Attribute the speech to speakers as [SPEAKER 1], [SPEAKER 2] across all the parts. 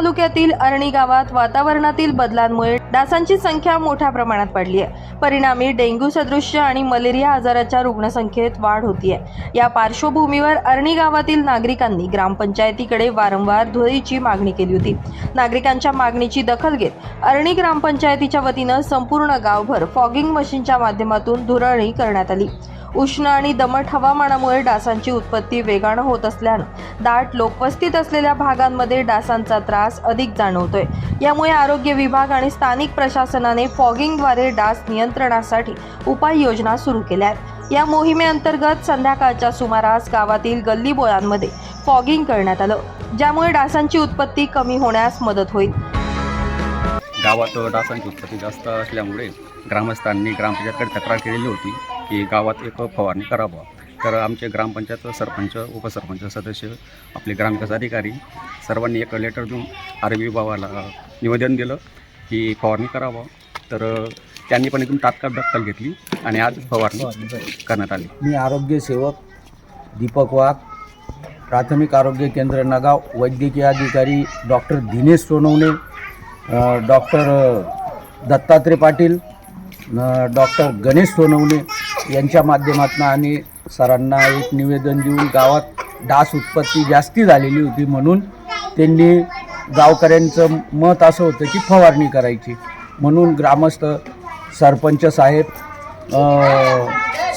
[SPEAKER 1] तालुक्यातील अरणी गावात वातावरणातील बदलांमुळे डासांची संख्या मोठ्या प्रमाणात पडली आहे. परिणामी डेंग्यू सदृश्य आणि मलेरिया आजाराच्या रुग्णसंख्येत वाढ होतीये. या पार्श्वभूमीवर अरणी गावातील नागरिकांनी ग्रामपंचायतीकडे वारंवार धुळीची मागणी केली होती. नागरिकांच्या मागणीची दखल घेत अरणी ग्रामपंचायतीच्या वतीनं संपूर्ण गावभर फॉगिंग मशीनच्या माध्यमातून धुरळणी करण्यात आली. उष्ण आणि दमट हवामानामुळे डासांची उत्पत्ती वेगानं होत असल्यानं दाट लोकवस्तीत असलेल्या भागांमध्ये डासांचा त्रास अधिक जाणवतोय. यामुळे आरोग्य विभाग आणि स्थानिक प्रशासनाने फॉगिंगद्वारे डास नियंत्रणासाठी उपाययोजना सुरू केल्या आहेत या मोहिमेअंतर्गत संध्याकाळच्या सुमारास गावातील गल्लीबोळांमध्ये फॉगिंग करण्यात आलं ज्यामुळे डासांची उत्पत्ती कमी होण्यास मदत होईल.
[SPEAKER 2] गावात डासांची उत्पत्ती जास्त असल्यामुळे ग्रामस्थांनी ग्रामपंचायतकडे तक्रार केलेली होती. की गावात एक फवारणी करावा. तर आमचे ग्रामपंचायत सरपंच उपसरपंच सदस्य आपले ग्रामविकास अधिकारी सर्वांनी एक लेटर देऊन आरोग्य विभागाला निवेदन दिलं की फवारणी करावं. तर त्यांनी पण एकदम तात्काळ दखल घेतली आणि आज फवारणी करण्यात आली.
[SPEAKER 3] मी आरोग्य सेवक दीपक वाघ प्राथमिक आरोग्य केंद्र नगाव वैद्यकीय अधिकारी doctor Dinesh Sonawane doctor Dattatray Patil doctor Ganesh Sonawane यांच्या माध्यमातून आणि सरांना एक निवेदन देऊन गावात डास उत्पत्ती जास्ती झालेली होती म्हणून त्यांनी गावकऱ्यांचं मत असं होतं की फवारणी करायची. म्हणून ग्रामस्थ सरपंच साहेब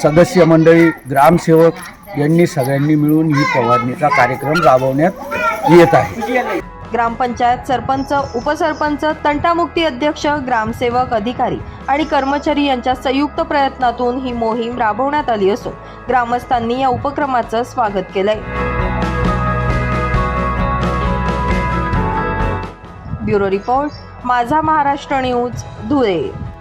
[SPEAKER 3] सदस्य मंडळी ग्रामसेवक यांनी सगळ्यांनी मिळून ही फवारणीचा कार्यक्रम राबवण्यात येत आहे.
[SPEAKER 1] ग्रामपंचायत सरपंच उपसरपंच तंटामुक्ती अध्यक्ष ग्रामसेवक अधिकारी आणि कर्मचारी यांच्या संयुक्त प्रयत्नातून ही मोहीम राबवण्यात आली असून ग्रामस्थांनी या उपक्रमाचं स्वागत केलंय. ब्युरो रिपोर्ट माझा महाराष्ट्र न्यूज धुळे.